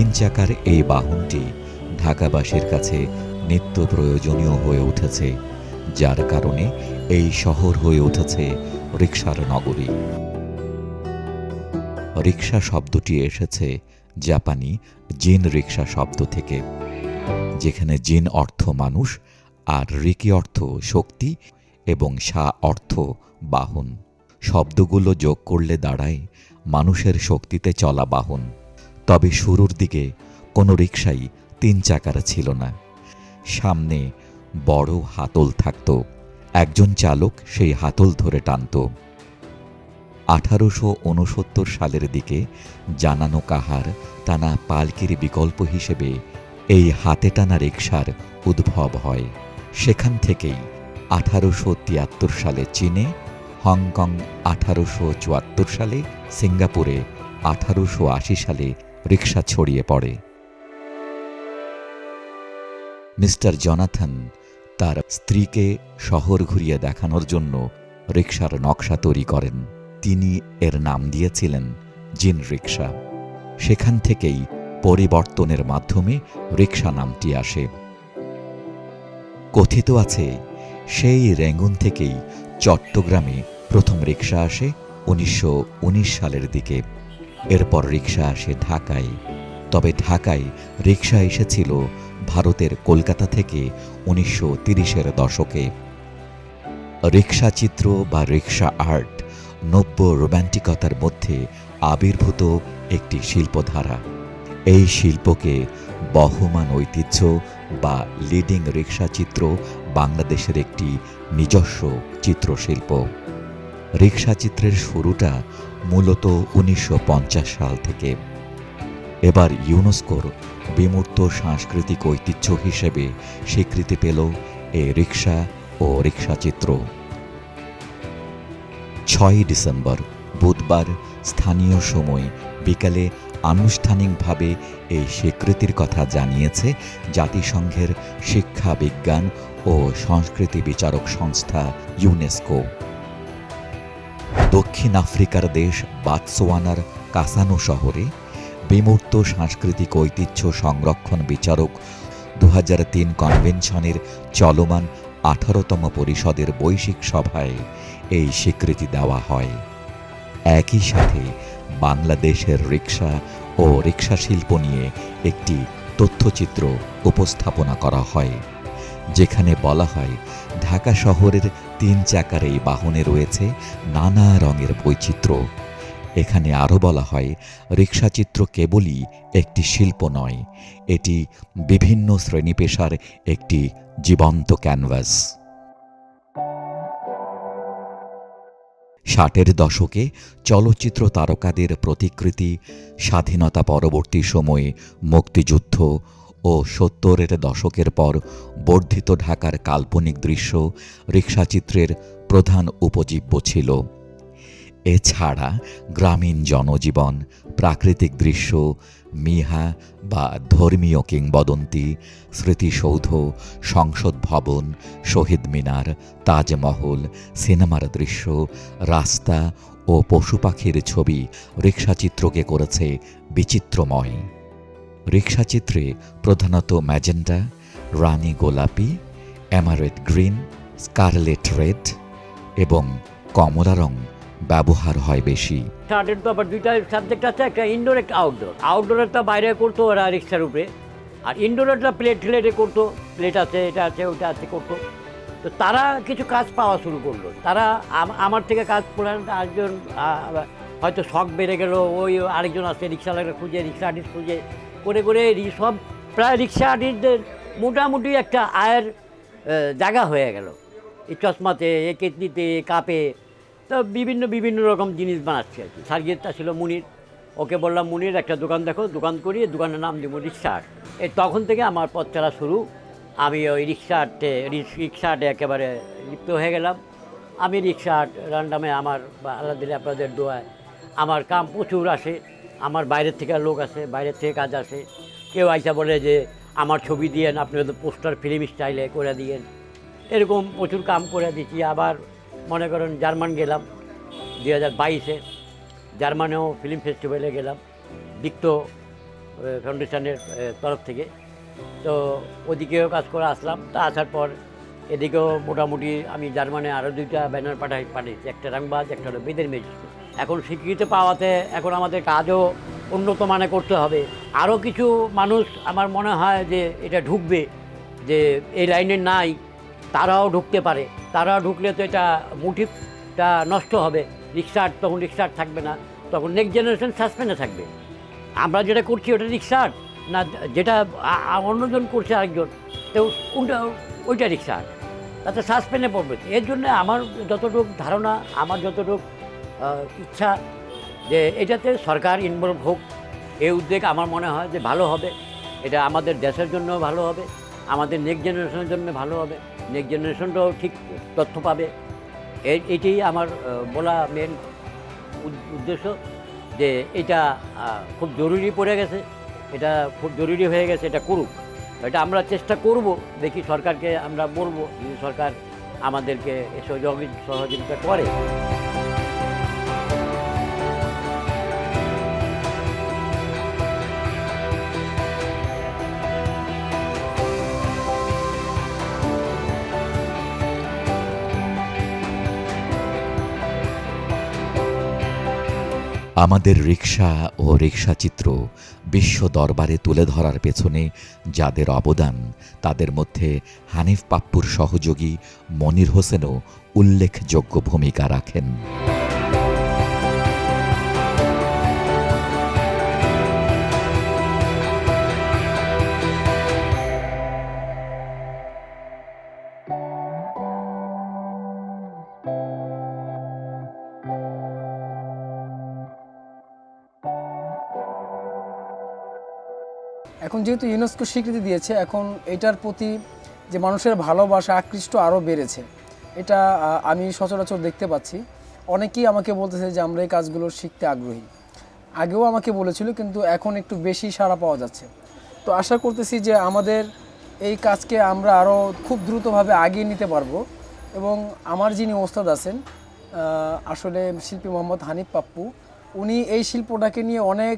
তিন চাকার এই বাহনটি ঢাকাবাসীর কাছে নিত্য প্রয়োজনীয় হয়ে উঠেছে, যার কারণে এই শহর হয়ে উঠেছে রিক্সার নগরী। রিক্সা শব্দটি এসেছে জাপানি জিন রিক্সা শব্দ থেকে, যেখানে জিন অর্থ মানুষ আর রিকি অর্থ শক্তি এবং সা অর্থ বাহন। শব্দগুলো যোগ করলে দাঁড়ায় মানুষের শক্তিতে চলা বাহন। তবে শুরুর দিকে কোনো রিক্সাই তিন চাকার ছিল না। সামনে বড় হাতল থাকত। একজন চালক সেই হাতল ধরে টানত। আঠারোশো উনসত্তর সালের দিকে জানানো কাহার টানা পালকির বিকল্প হিসেবে এই হাতে টানা রিক্সার উদ্ভব হয়। সেখান থেকেই আঠারোশো তিয়াত্তর সালে চীনে, হংকং আঠারোশো চুয়াত্তর সালে সিঙ্গাপুরে, আঠারোশো আশি সালে রিক্সা ছড়িয়ে পড়ে। মিস্টার জনাথন তার স্ত্রীকে শহর ঘুরিয়ে দেখানোর জন্য রিক্সার নকশা তৈরি করেন। তিনি এর নাম দিয়েছিলেন জিন রিক্সা সেখান থেকেই পরিবর্তনের মাধ্যমে রিক্সা নামটি আসে। কথিত আছে, সেই রেঙ্গুন থেকেই চট্টগ্রামে প্রথম রিক্সা আসে উনিশশো উনিশ সালের দিকে। এরপর রিক্সা আসে ঢাকায়। তবে ঢাকায় রিক্সা এসেছিল ভারতের কলকাতা থেকে উনিশশো তিরিশের দশকে। রিক্সা চিত্র বা রিক্সা আর্ট নব্য রোম্যান্টিকতার মধ্যে আবির্ভূত একটি শিল্পধারা। এই শিল্পকে বহমান ঐতিহ্য বা লিডিং রিক্সা চিত্র বাংলাদেশের একটি নিজস্ব চিত্রশিল্প। রিক্সা চিত্রের শুরুটা মূলত উনিশশো পঞ্চাশ সাল থেকে। এবার ইউনেস্কোর বিমূর্ত সাংস্কৃতিক ঐতিহ্য হিসেবে স্বীকৃতি পেল এ রিক্সা ও রিক্সা চিত্র। ছয়ই ডিসেম্বর, বুধবার স্থানীয় সময় বিকালে আনুষ্ঠানিকভাবে এই স্বীকৃতির কথা জানিয়েছে জাতিসংঘের শিক্ষা বিজ্ঞান ও সংস্কৃতি বিচারক সংস্থা ইউনেস্কো। দক্ষিণ আফ্রিকার দেশ বাতসোয়ানার কাসানো শহরে বিমূর্ত সাংস্কৃতিক ঐতিহ্য সংরক্ষণ বিচারক দু তিন কনভেনশনের চলমান আঠারোতম পরিষদের বৈশ্বিক সভায় এই স্বীকৃতি দেওয়া হয়। একই সাথে বাংলাদেশের রিক্সা ও রিক্সা শিল্প নিয়ে একটি তথ্যচিত্র উপস্থাপনা করা হয়, যেখানে বলা হয়, ঢাকা শহরের তিন চাকার এই বাহনে রয়েছে নানা রঙের বৈচিত্র্য। এখানে আরও বলা হয় রিক্সা চিত্র কেবলই একটি শিল্প নয়, এটি বিভিন্ন শ্রেণি পেশার একটি জীবন্ত ক্যানভাস। ষাটের দশকে চলচ্চিত্র তারকাদের প্রতিকৃতি, স্বাধীনতা পরবর্তী সময়ে মুক্তিযুদ্ধ ও সত্তরের দশকের পর বর্ধিত ঢাকার কাল্পনিক দৃশ্য রিক্সাচিত্রের প্রধান উপজীব্য ছিল। এছাড়া গ্রামীণ জনজীবন, প্রাকৃতিক দৃশ্য, মিহা বা ধর্মীয় কিংবদন্তি, স্মৃতিসৌধ, সংসদ ভবন, শহীদ মিনার, তাজমহল, সিনেমার দৃশ্য, রাস্তা ও পশু পাখির ছবি রিক্সাচিত্রকে করেছে বিচিত্রময়। রিক্সাচিত্রে প্রধানত ম্যাজেন্টা রানী গোলাপি, এমারেট গ্রিন, স্কারলেট রেড এবং কমলা রং ব্যবহার হয় বেশি। শার্টের তো আবার দুইটা সাবজেক্ট আছে, একটা ইনডোর একটা আউটডোর আউটডোরেরটা বাইরে করতো ওরা রিক্সার উপরে। আর ইনডোরেরটা প্লেট ফ্লেটে করতো প্লেট আছে, এটা আছে, ওটা আছে, করতো। তো তারা কিছু কাজ পাওয়া শুরু করল। তারা আমার থেকে কাজ করে আরেকজন হয়তো শখ বেড়ে গেল, ওই আরেকজন আছে রিক্সাওয়ালা খুঁজে রিক্সা আর্টিস্ট খুঁজে। করে করে সব প্রায় রিক্সা আর্টিস্টদের মোটামুটি একটা আয়ের জায়গা হয়ে গেল। এই চশমাতে এ এ কাপে, তো বিভিন্ন বিভিন্ন রকম জিনিস বানাচ্ছে আর কি। সার্গেটটা ছিল মুনির। ওকে বললাম, মুনির, একটা দোকান দেখো, দোকান করি দোকানের নাম দিব রিক্সা আর্ট এই তখন থেকে আমার পথ চলা শুরু। আমি ওই রিক্সা আর্টে রিক্সা আর্টে একেবারে লিপ্ত হয়ে গেলাম। আমি রিক্সা আর্ট রান্ডামে আমার আল্লাহ দিলে আপনাদের দোয়ায়, আমার কাম প্রচুর আসে। আমার বাইরের থেকে লোক আসে, বাইরের থেকে কাজ আসে। কেউ আইসা বলে যে, আমার ছবি দিয়েন, আপনি হয়তো পোস্টার, ফিল্ম স্টাইলে করে দিয়েন। এরকম প্রচুর কাম করে দিচ্ছি আবার মনে করেন জার্মান গেলাম দুই হাজার বাইশে। জার্মানেও ফিল্ম ফেস্টিভ্যালে গেলাম, দিক্ত ফাউন্ডেশনের তরফ থেকে। তো ওদিকেও কাজ করে আসলাম। তা আসার পর এদিকেও মোটামুটি আমি জার্মানে আরও দুইটা ব্যানার পাঠাই, পাঠিয়েছি। একটা রাংবাজ, একটা হলো বেদের মেজ এখন স্বীকৃতি পাওয়াতে এখন আমাদের কাজও উন্নত মানে করতে হবে। আরও কিছু মানুষ আমার মনে হয় যে এটা ঢুকবে, যে এই লাইনে নাই, তারাও ঢুকতে পারে। তারাও ঢুকলে তো এটা মোটিভটা নষ্ট হবে। রিক্সার তখন রিক্সার থাকবে না, তখন নেক্সট জেনারেশন সাসপেন্ডে থাকবে। আমরা যেটা করছি ওটা রিক্সার না যেটা অন্যজন করছে আরেকজন, তো ওটা ওইটা রিক্সার তাতে সাসপেন্ডে পড়বে। এর জন্য আমার যতটুকু ধারণা, আমার যতটুকু ইচ্ছা যে এটাতে সরকার ইনভলভ হোক। এই উদ্যোগ আমার মনে হয় যে ভালো হবে। এটা আমাদের দেশের জন্য ভালো হবে। আমাদের নেক্সট জেনারেশনের জন্য ভালো হবে। নেক্সট জেনারেশনটাও ঠিক তথ্য পাবে। এটাই আমার বলা মেন উদ্দেশ্য যে এটা খুব জরুরি পড়ে গেছে। এটা খুব জরুরি হয়ে গেছে, এটা করুক। এটা আমরা চেষ্টা করব, দেখি সরকারকে আমরা বলব, যদি সরকার আমাদেরকে সহযোগি, সহযোগিতা করে। আমাদের রিক্সা ও রিক্সা চিত্র বিশ্ব দরবারে তুলে ধরার পেছনে যাদের অবদান, তাদের মধ্যে হানিফ পাপ্পুর সহযোগী মনির হোসেনও উল্লেখযোগ্য ভূমিকা রাখেন। এখন যেহেতু ইউনেস্কো স্বীকৃতি দিয়েছে, এখন এটার প্রতি যে মানুষের ভালোবাসা, আকৃষ্ট আরও বেড়েছে। এটা আমি সচরাচর দেখতে পাচ্ছি। অনেকেই আমাকে বলতেছে যে আমরা এই কাজগুলো শিখতে আগ্রহী। আগেও আমাকে বলেছিল, কিন্তু এখন একটু বেশি সাড়া পাওয়া যাচ্ছে। তো আশা করতেছি যে আমাদের এই কাজকে আমরা আরও খুব দ্রুতভাবে আগিয়ে নিতে পারব এবং আমার যিনি ওস্তাদ আছেন আসলে শিল্পী মোহাম্মদ হানিফ পাপ্পু উনি এই শিল্পটাকে নিয়ে অনেক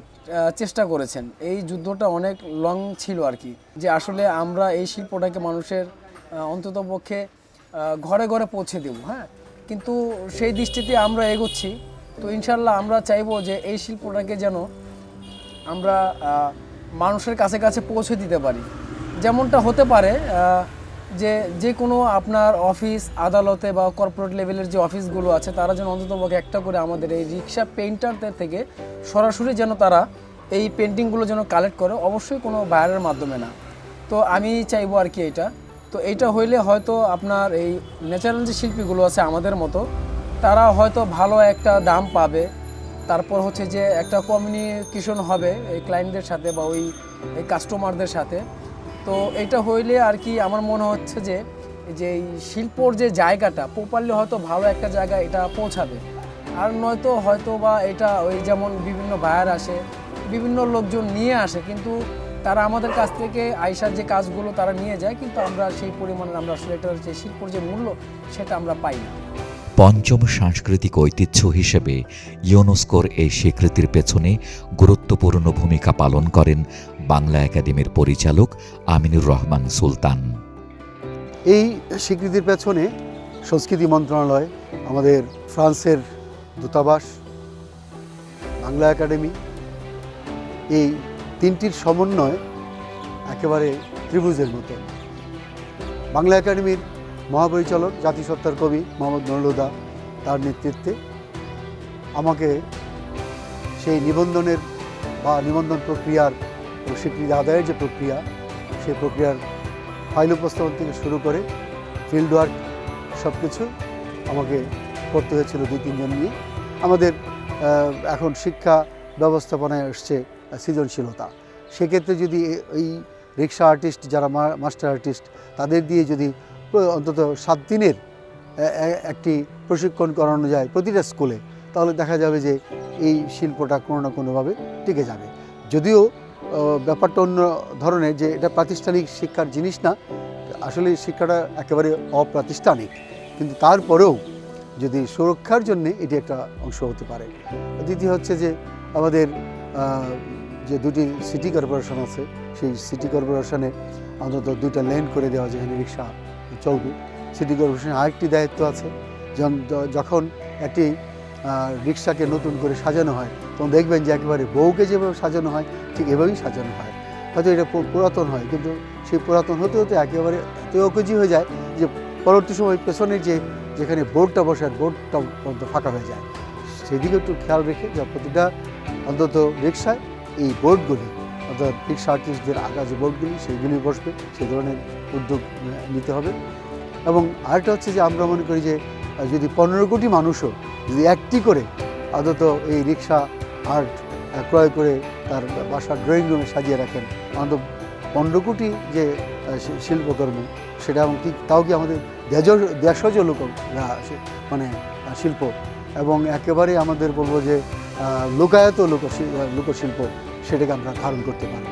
চেষ্টা করেছেন। এই যুদ্ধটা অনেক লং ছিল আর কি। যে আসলে আমরা এই শিল্পটাকে মানুষের অন্তত পক্ষে ঘরে ঘরে পৌঁছে দেব হ্যাঁ? কিন্তু সেই দৃষ্টিতে আমরা এগোচ্ছি। তো ইনশাল্লাহ আমরা চাইব যে এই শিল্পটাকে যেন আমরা মানুষের কাছে কাছে পৌঁছে দিতে পারি। যেমনটা হতে পারে যে যে কোনো আপনার অফিস, আদালতে বা কর্পোরেট লেভেলের যে অফিসগুলো আছে, তারা যেন অন্ততপক্ষে একটা করে আমাদের এই রিক্সা পেইন্টারদের থেকে সরাসরি যেন তারা এই পেন্টিংগুলো যেন কালেক্ট করে, অবশ্যই কোনো বায়ারের মাধ্যমে না। তো আমি চাইব আর কি এটা। তো এইটা হইলে হয়তো আপনার এই ন্যাচারাল যে শিল্পীগুলো আছে আমাদের মতো, তারা হয়তো ভালো একটা দাম পাবে। তারপর হচ্ছে যে একটা কমিউনিকেশন হবে এই ক্লায়েন্টদের সাথে বা ওই কাস্টমারদের সাথে। তো এটা হইলে আর কি আমার মনে হচ্ছে যে যে শিল্পর যে জায়গাটা, প্রপারলি হয়তো ভালো একটা জায়গায় এটা পৌঁছাবে। আর নয়তো হয়তো বা এটা ওই যেমন বিভিন্ন বায়ার আসে, বিভিন্ন লোকজন নিয়ে আসে, কিন্তু তারা আমাদের কাছ থেকে আইসার যে কাজগুলো তারা নিয়ে যায়, কিন্তু আমরা সেই পরিমাণে আমরা আসলে এটার যে শিল্পর যে মূল্য, সেটা আমরা পাই না। পঞ্চম সাংস্কৃতিক ঐতিহ্য হিসেবে ইউনেস্কোর এই স্বীকৃতির পেছনে গুরুত্বপূর্ণ ভূমিকা পালন করেন বাংলা একাডেমির পরিচালক আমিনুর রহমান সুলতান। এই স্বীকৃতির পেছনে সংস্কৃতি মন্ত্রণালয়, আমাদের ফ্রান্সের দূতাবাস, বাংলা একাডেমি, এই তিনটির সমন্বয় একেবারে ত্রিভুজের মতো। বাংলা একাডেমির মহাপরিচালক, জাতিসত্তার কবি মোহাম্মদ নুরুলদা তার নেতৃত্বে আমাকে সেই নিবন্ধনের বা নিবন্ধন প্রক্রিয়ার ও স্বীকৃতি আদায়ের যে প্রক্রিয়া, সেই প্রক্রিয়ার ফাইল উপস্থাপন থেকে শুরু করে ফিল্ড ওয়ার্ক সব কিছু আমাকে করতে হয়েছিল দুই, তিনজন নিয়ে। আমাদের এখন শিক্ষা ব্যবস্থাপনায় এসছে সৃজনশীলতা। সেক্ষেত্রে যদি এই রিক্সা আর্টিস্ট যারা মাস্টার আর্টিস্ট তাদের দিয়ে যদি অন্তত সাত দিনের একটি প্রশিক্ষণ করানো যায় প্রতিটা স্কুলে তাহলে দেখা যাবে যে এই শিল্পটা কোনো না কোনোভাবে টিকে যাবে। যদিও ব্যাপারটা অন্য ধরনের যে এটা প্রাতিষ্ঠানিক শিক্ষার জিনিস না, আসলে শিক্ষাটা একেবারে অপ্রাতিষ্ঠানিক। কিন্তু তারপরেও যদি সুরক্ষার জন্য এটি একটা অংশ হতে পারে। দ্বিতীয় হচ্ছে যে আমাদের যে দুটি সিটি কর্পোরেশন আছে, সেই সিটি কর্পোরেশনে অন্তত দুইটা লেন করে দেওয়া যেখানে রিক্সা চলবে। সিটি কর্পোরেশনের আরেকটি দায়িত্ব আছে যখন- একটি রিক্সাকে নতুন করে সাজানো হয়। তখন দেখবেন যে একেবারে বউকে যেভাবে সাজানো হয়, ঠিক এভাবেই সাজানো হয়। হয়তো এটা পুরাতন হয়, কিন্তু সেই পুরাতন হতে হতে একেবারে এত অকেজি হয়ে যায় যে পরবর্তী সময় পেছনের যে, যেখানে বোর্ডটা বসে আর বোর্ডটা পর্যন্ত ফাঁকা হয়ে যায়। সেদিকে একটু খেয়াল রেখে যা প্রতিটা অন্তত রিক্সায় এই বোর্ডগুলি, অর্থাৎ রিক্সা আর্টিস্টদের আঁকা যে বোর্ডগুলি, সেইগুলি বসবে সেই ধরনের উদ্যোগ নিতে হবে। এবং আরেকটা হচ্ছে যে আমরা মনে করি যে যদি পনেরো কোটি মানুষও যদি একটি করে আদত এই রিক্সা আর্ট ক্রয় করে তার বাসার ড্রয়িং রুমে সাজিয়ে রাখেন, অন্তত পনেরো কোটি যে শিল্পকর্ম, সেটা এবং কি, তাও কি আমাদের দেশজ লোক মানে শিল্প এবং একেবারে আমাদের বলব যে লোকায়ত লোক লোকশিল্প সেটাকে আমরা ধারণ করতে পারব।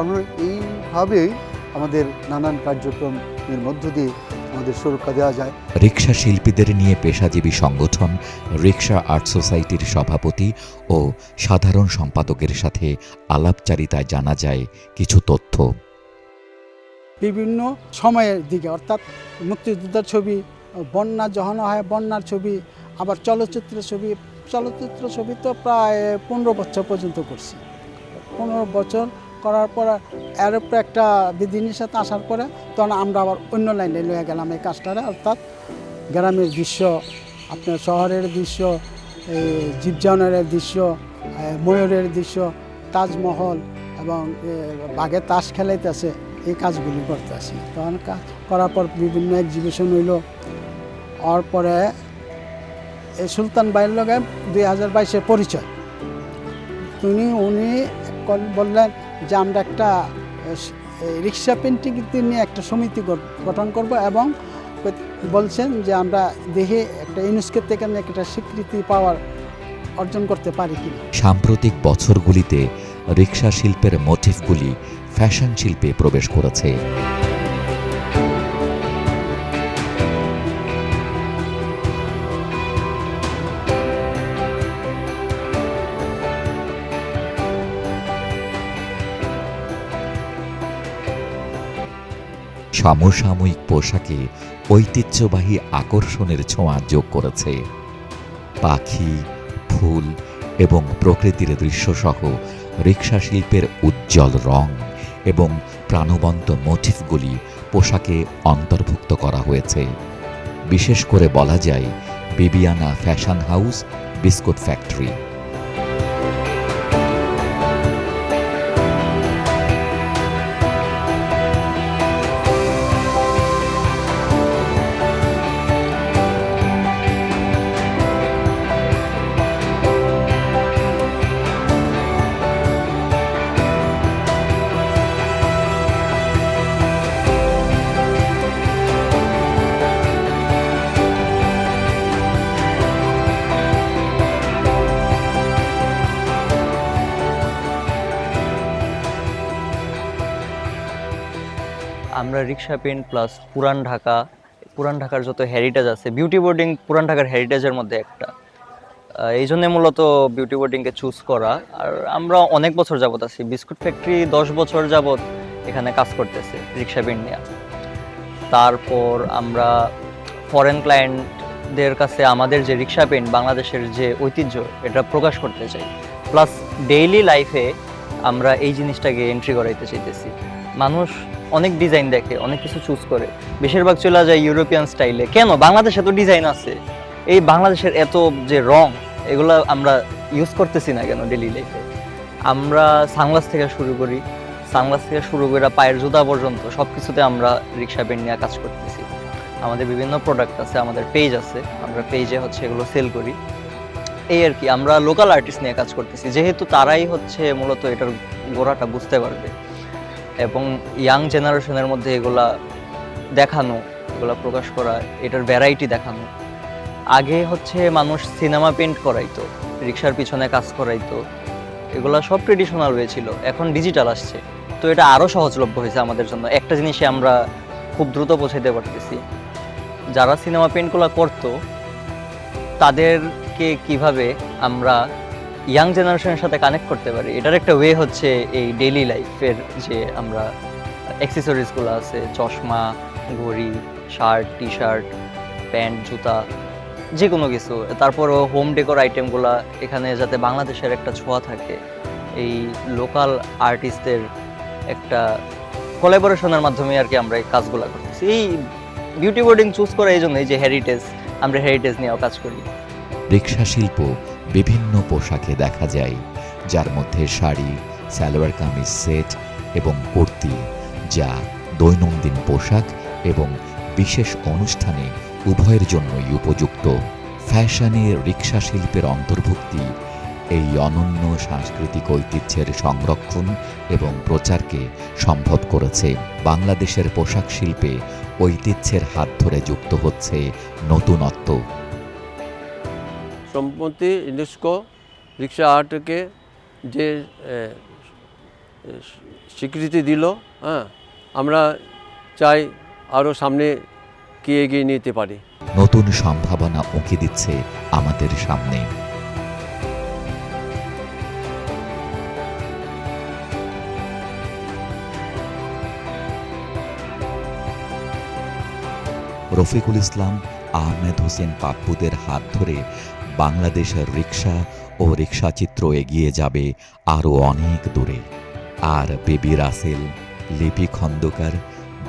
আমরা এইভাবেই আমাদের নানান কার্যক্রমের মধ্য দিয়ে আমাদের সুরক্ষা দেওয়া যায়। রিক্সা শিল্পীদের নিয়ে পেশাজীবী সংগঠন রিক্সা আর্ট সোসাইটির সভাপতি ও সাধারণ সম্পাদকের সাথে আলাপচারিতায় জানা যায় কিছু তথ্য। বিভিন্ন সময়ের দিকে অর্থাৎ মুক্তিযোদ্ধার ছবি বন্যা যখন হয় বন্যার ছবি আবার চলচ্চিত্র ছবি চলচ্চিত্র ছবি তো প্রায় পনেরো বছর পর্যন্ত করছি। পনেরো বছর করার পর এর উপরে একটা বিধিনিষেধ আসার পরে তখন আমরা আবার অন্য লাইনে লয়ে গেলাম এই কাজটারে, অর্থাৎ গ্রামের দৃশ্য, আপনার শহরের দৃশ্য, এই জীবজনের দৃশ্য ময়ূরের দৃশ্য, তাজমহল এবং বাঘে তাস খেলাইতেছে, এই কাজগুলি করতে আসি। তখন কাজ করার পর বিভিন্ন এক্সিবিশন হইল। হওয়ার পরে এই সুলতান বাইর লগে দুই হাজার বাইশে পরিচয়। তিনি উনি বললেন যে আমরা একটা রিক্সা পেন্টিং নিয়ে একটা সমিতি গঠন করব এবং বলছেন যে আমরা দেহে একটা ইউনেস্কোর থেকে একটা স্বীকৃতি পাওয়ার অর্জন করতে পারি কি সাম্প্রতিক বছরগুলিতে রিক্সা শিল্পের মোটিভগুলি ফ্যাশন শিল্পে প্রবেশ করেছে। সমসাময়িক পোশাকে ঐতিহ্যবাহী আকর্ষণের ছোঁয়া যোগ করেছে। পাখি, ফুল এবং প্রকৃতির দৃশ্যসহ রিক্সা শিল্পের উজ্জ্বল রং এবং প্রাণবন্ত মোটিফগুলি পোশাকে অন্তর্ভুক্ত করা হয়েছে। বিশেষ করে বলা যায়, Bibiana fashion house, biscuit factory. Rickshaw paint plus Puran Dhaka, Puran ঢাকার যত হেরিটেজ আছে বিউটি বোর্ডিং পুরান ঢাকার হেরিটেজের মধ্যে একটা। এই জন্যে মূলত বিউটি বোর্ডিংকে চুজ করা। আর আমরা অনেক বছর যাবত আছি বিস্কুট ফ্যাক্টরি দশ বছর যাবত এখানে কাজ করতেছে রিক্সা পেন্ট নিয়ে। তারপর আমরা ফরেন ক্লায়েন্টদের কাছে আমাদের যে রিক্সা পেন্ট বাংলাদেশের যে ঐতিহ্য, এটা প্রকাশ করতে চাই। প্লাস ডেইলি লাইফে আমরা এই জিনিসটাকে এন্ট্রি করাইতে চাইতেছি। মানুষ অনেক ডিজাইন দেখে, অনেক কিছু চুজ করে। বেশিরভাগ চলে যায় ইউরোপিয়ান স্টাইলে কেন? বাংলাদেশে তো ডিজাইন আছে। এই বাংলাদেশের এত যে রং, এগুলো আমরা ইউজ করতেছি না কেন ডেলি লাইফে আমরা সানগ্লাস থেকে শুরু করি। সানগ্লাস থেকে শুরু করে পায়ের জুতা পর্যন্ত সব কিছুতে আমরা রিক্সা, পেন্ট নিয়ে কাজ করতেছি। আমাদের বিভিন্ন প্রোডাক্ট আছে, আমাদের পেজ আছে। আমরা পেজে হচ্ছে এগুলো সেল করি। এই আর কি, আমরা লোকাল আর্টিস্ট নিয়ে কাজ করতেছি। যেহেতু তারাই হচ্ছে মূলত এটার গোড়াটা বুঝতে পারবে। এবং ইয়াং জেনারেশনের মধ্যে এগুলা দেখানো, এগুলা প্রকাশ করা, এটার ভ্যারাইটি দেখানো। আগে হচ্ছে মানুষ সিনেমা পেন্ট করাইতো রিক্সার পিছনে কাজ করাইতো, এগুলো সব ট্রেডিশনাল হয়েছিল এখন ডিজিটাল আসছে। তো এটা আরও সহজলভ্য হয়েছে আমাদের জন্য। একটা জিনিসে আমরা খুব দ্রুত পৌঁছাইতে পারতেছি। যারা সিনেমা পেন্টগুলো করতো, তাদেরকে কীভাবে আমরা ইয়াং জেনারেশনের সাথে কানেক্ট করতে পারি। এটার একটা ওয়ে হচ্ছে এই ডেইলি লাইফের যে আমরা অ্যাক্সেসরিজগুলো আছে, চশমা, ঘড়ি শার্ট টি শার্ট প্যান্ট জুতা যে কোনো কিছু। তারপরও হোম ডেকোর আইটেমগুলা এখানে যাতে বাংলাদেশের একটা ছোঁয়া থাকে, এই লোকাল আর্টিস্টদের একটা কোলাবোরেশনের মাধ্যমে আর কি আমরা এই কাজগুলো করতেছি। এই বিউটি বোর্ডিং চুজ করা এই জন্যই যে হেরিটেজ আমরা হেরিটেজ নিয়েও কাজ করি। রিক্সা শিল্প বিভিন্ন পোশাকে দেখা যায়, যার মধ্যে শাড়ি, সালোয়ার কামিজ সেট এবং কুর্তি, যা দৈনন্দিন পোশাক এবং বিশেষ অনুষ্ঠানে উভয়ের জন্যই উপযুক্ত। ফ্যাশনে রিক্সা শিল্পের অন্তর্ভুক্তি, এই অনন্য সাংস্কৃতিক ঐতিহ্যের সংরক্ষণ এবং প্রচারকে সম্ভব করেছে বাংলাদেশের পোশাক শিল্পে ঐতিহ্যের হাত ধরে যুক্ত হচ্ছে নতুনত্ব। সম্প্রতি ইউনেস্কো রিক্সা আর্টকে যে স্বীকৃতি দিল হ্যাঁ আমরা চাই আরও সামনে কি এগিয়ে নিতে পারি। নতুন সম্ভাবনা উঁকি দিচ্ছে আমাদের সামনে। রফিকুল ইসলাম, আহমেদ হোসেন পাপ্পুদের হাত ধরে বাংলাদেশের রিক্সা ও রিক্সাচিত্র এগিয়ে যাবে আরও অনেক দূরে। আর Baby Russell, Lipi Khondokar,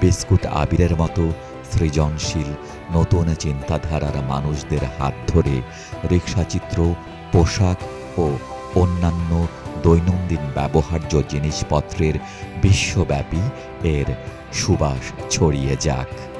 Biscuit আবিরের মতো সৃজনশীল, নতুন চিন্তাধারার মানুষদের হাত ধরে রিক্সাচিত্র পোশাক ও অন্যান্য দৈনন্দিন ব্যবহার্য জিনিসপত্রের বিশ্বব্যাপী এর সুবাস ছড়িয়ে যাক।